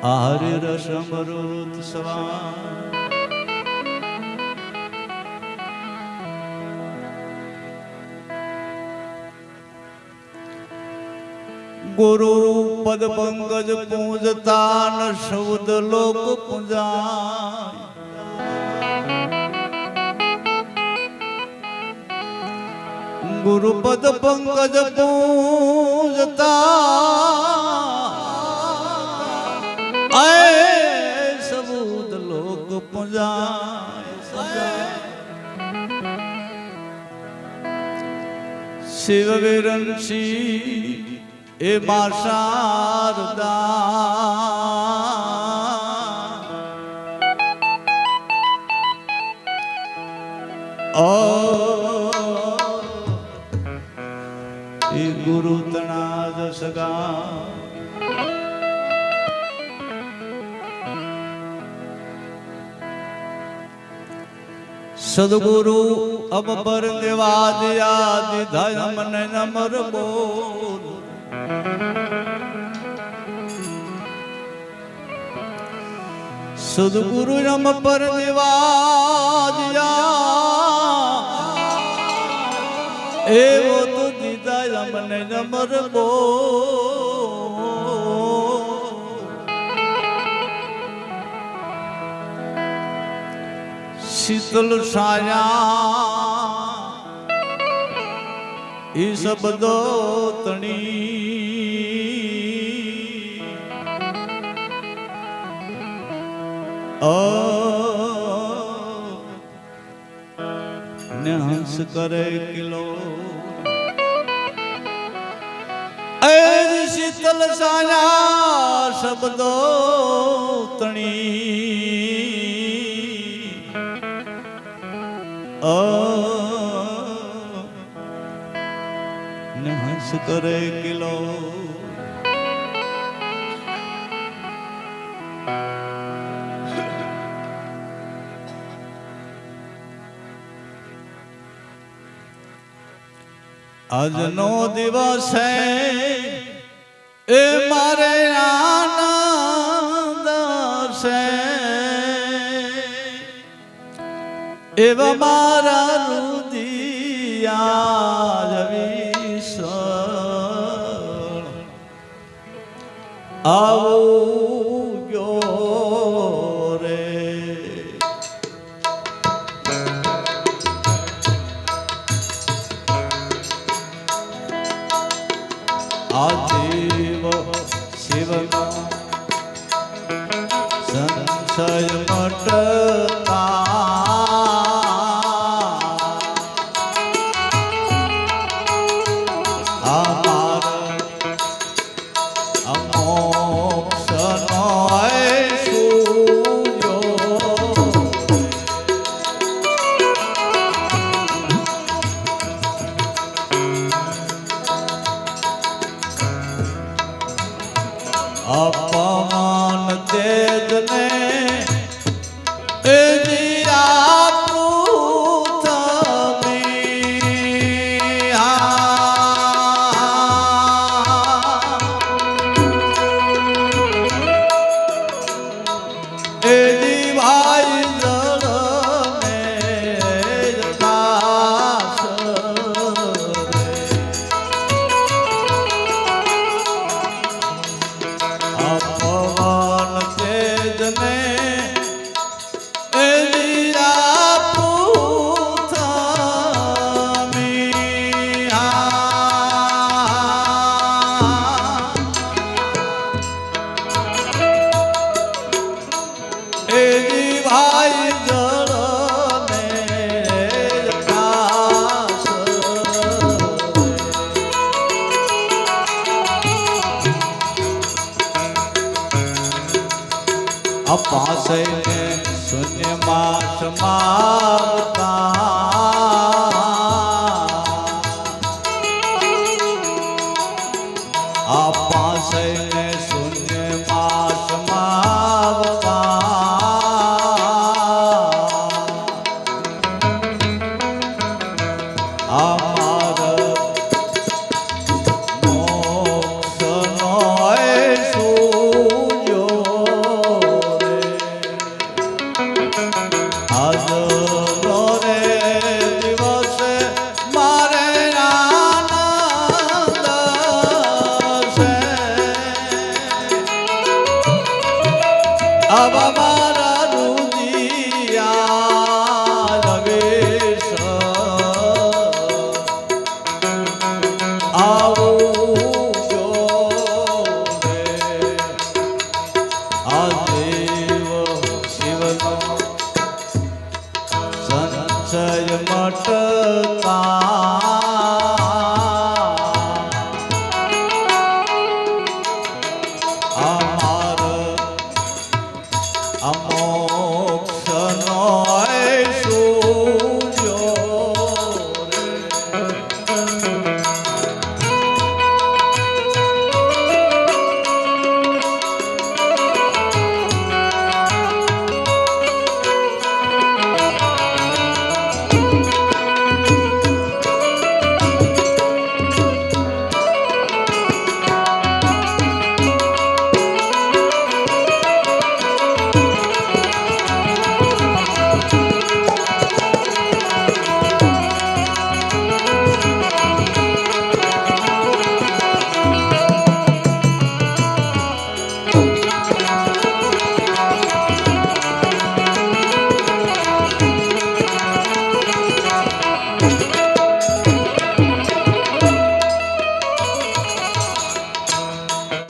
આહરે રસમૃત સ્વા ગુરુ પદ પંકજ પૂજતા ન શબ્દ લોક પૂજા ગુરુ પદ પંકજ પૂજતા સબૂત લોક પૂજાય શિવ વિરંશી એ મા શારદા ઓ એ ગુરુ તણાદ સગા સદગુરુ અમબર દેવાદિ આદિ ધર્મ ને નમર બોલ. સદગુરુ રમ પર દેવાદિયા એવો તો દીધા અમને નમર બો શીતલ સાયા એ શબ્દો તણી. ને હંસ કરે કિલો. શીતલ સાયા શબ્દો તણી. હંસ કરે કિલો. આજનો દિવસ છે એ મારે એવા મારા રુદિયા વિસળ આવું ગયો રે. આજીવ શિવનો સંશય say. Ababa.